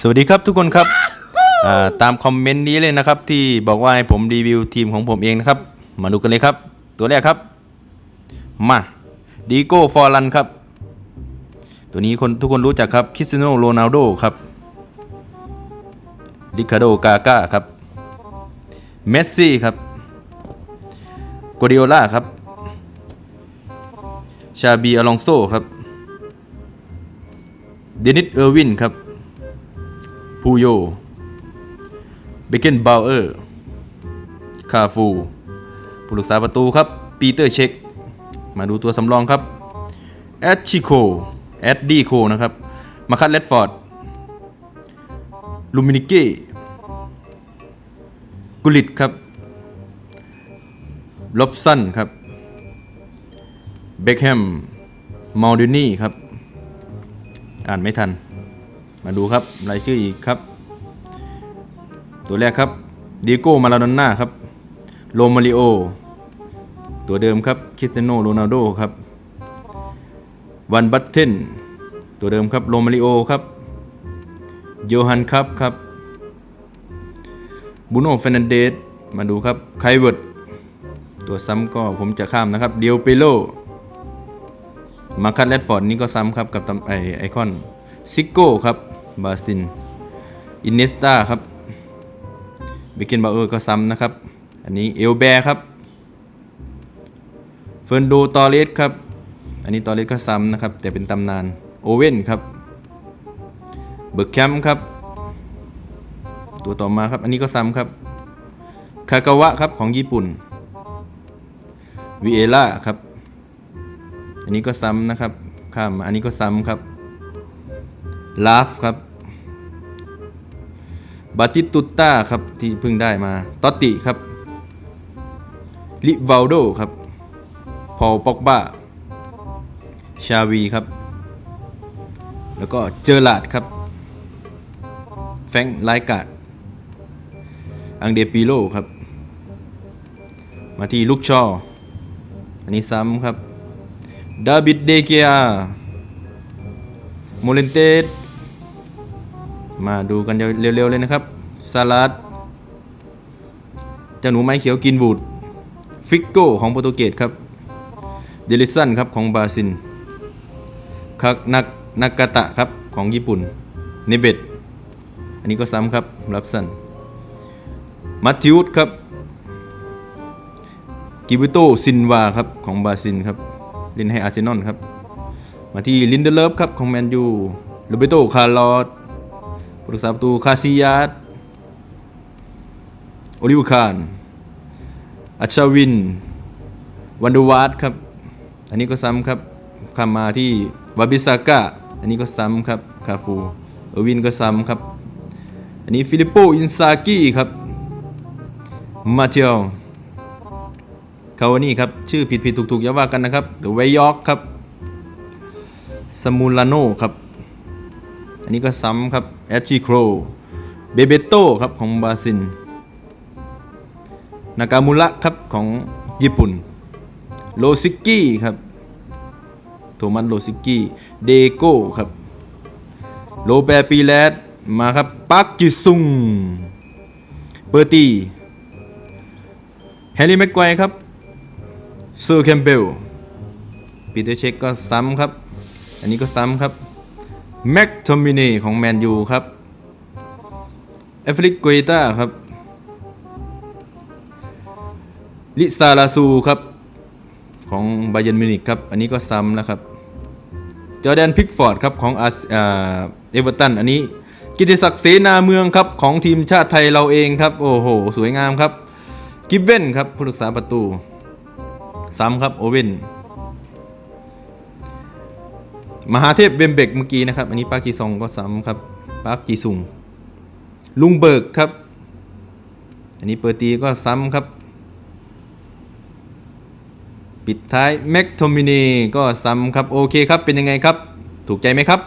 สวัสดีครับทุกคนครับตามคอมเมนต์นี้เลยนะครับ ที่บอกว่าให้ผมรีวิวทีมของผมเองนะครับ มาดูกันเลยครับ ตัวแรกครับ มาดีโก้ฟอร์ลันครับ ตัวนี้คนทุกคนรู้จักครับคริสเตียโนโรนัลโดครับริคาโดกาก้าครับเมสซี่ครับกัวดิโอล่าครับชาบีอลองโซครับเดนิสเออร์วินครับ พูโยเบเกนบาวเออร์ คาฟู ผู้รักษาประตูครับ ปีเตอร์เช็ค มาดูตัวสำรองครับ แอดชิโค แอดดี้โคนะครับ มาคัตเลดฟอร์ด ลูมินิเก้กุลิตครับล็อบสันครับ เบคแฮม มอลดินี่ครับ อ่านไม่ทัน มาดูครับรายชื่ออีกครับ ตัวแรกครับดิโก้มาลาโดน่าครับโรมาริโอตัวเดิมครับคริสเตียโนโรนัลโดครับวันบัตเทนตัวเดิมครับโรมาริโอครับโยฮันครับครับบูโน่เฟรนันเดสมาดูครับไคเวิร์ดตัวซ้ำก็ผมจะข้ามนะครับเดียวเปโลมาคัตแรดฟอร์ดนี่ก็ซ้ำครับกับไอไอคอนซิโก้ครับ บาซิน อินเนสตาครับ เบเกนบาเออร์ก็ซ้ำนะครับ อันนี้เอลแบร์ครับ เฟิร์นโดตอเลสครับ อันนี้ตอเลสก็ซ้ำนะครับ แต่เป็นตำนาน โอเว่นครับ เบิร์กแคมป์ครับ ตัวต่อมาครับ อันนี้ก็ซ้ำครับ คากาวะครับของญี่ปุ่น วิเอล่าครับ อันนี้ก็ซ้ำนะครับข้ามมาอันนี้ก็ซ้ำครับลาฟครับ บาติตุตต้าครับที่เพิ่งได้มาตอติครับลิวาลโดครับพอลป็อกบ้าชาวีครับ แล้วก็เจอร์ลาดครับ แฟงไลกาดอังเดปิโลครับ มาที่ลูกชอ อันนี้ซ้ำครับดาบิดเดเกียโมเลนเตส มาดูกันเร็วๆเลยนะครับซาลัดเจ้าหนูไม้เขียวกินบูดฟิกโกของโปรตุเกสครับเดลิสันครับของบราซิลคักนักนากาตะครับของญี่ปุ่นเนเบตอันนี้ก็ซ้ำครับรับสันมัตติอุสครับกิบิโตซินวาครับของบราซิลครับเล่นให้อาร์เซนอลครับมาที่ลินเดเลฟครับของแมนยูโรเบโตคาร์ลอส ผู้รักษาประตูคาซิยาสโอลิวคานอัชาวิน วันดูวาร์ดครับ อันนี้ก็ซ้ำครับข้ามมาที่วาบิซาก้าอันนี้ก็ซ้ำครับ คาฟูเออวินก็ซ้ำครับ อันนี้ฟิลิปโปอินซากิครับ มาเทียวคาวานี่ครับ ชื่อผิดผิดถูกถูกอย่าว่ากันนะครับเดอะไวยอร์กครับ สมูลาโนครับ อันนี้ก็ซ้ำครับแอชชีโครเบเบโตครับของบราซิลนากามุระครับของญี่ปุ่นโลซิกี้ครับโทมัสโลซิกี้เดโก้ครับโลแปปีแลดมาครับปักจิซุงเบอร์ตีแฮร์รี่แม็กไกวครับเซอร์แคมเบลปีเตอร์เช็คก็ซ้ำครับ อันนี้ก็ซ้ำครับ แม็กทอมินีของแมนยูครับเอฟริกโกเอต้าครับ ลิซาลาซูครับ ของบาเยนมินิกครับ อันนี้ก็ซ้ำนะครับ จอแดนพิกฟอร์ดครับ ของอาเอเวอร์ตัน อันนี้กิติศักดิ์เสนาเมืองครับ ของทีมชาติไทยเราเองครับ โอ้โห สวยงามครับ กิฟเว่นครับ ผู้รักษาประตู ซ้ำครับ โอเว่น มหาเทพเบมเบกเมื่อกี้นะครับ อันนี้ปาร์กีซองก็ซ้ำครับปาร์กีซุงลุงเบิกครับ อันนี้เปอร์ตีก็ซ้ำครับ ปิดท้ายแม็กโทมินีก็ซ้ำครับ โอเคครับเป็นยังไงครับ ถูกใจไหมครับ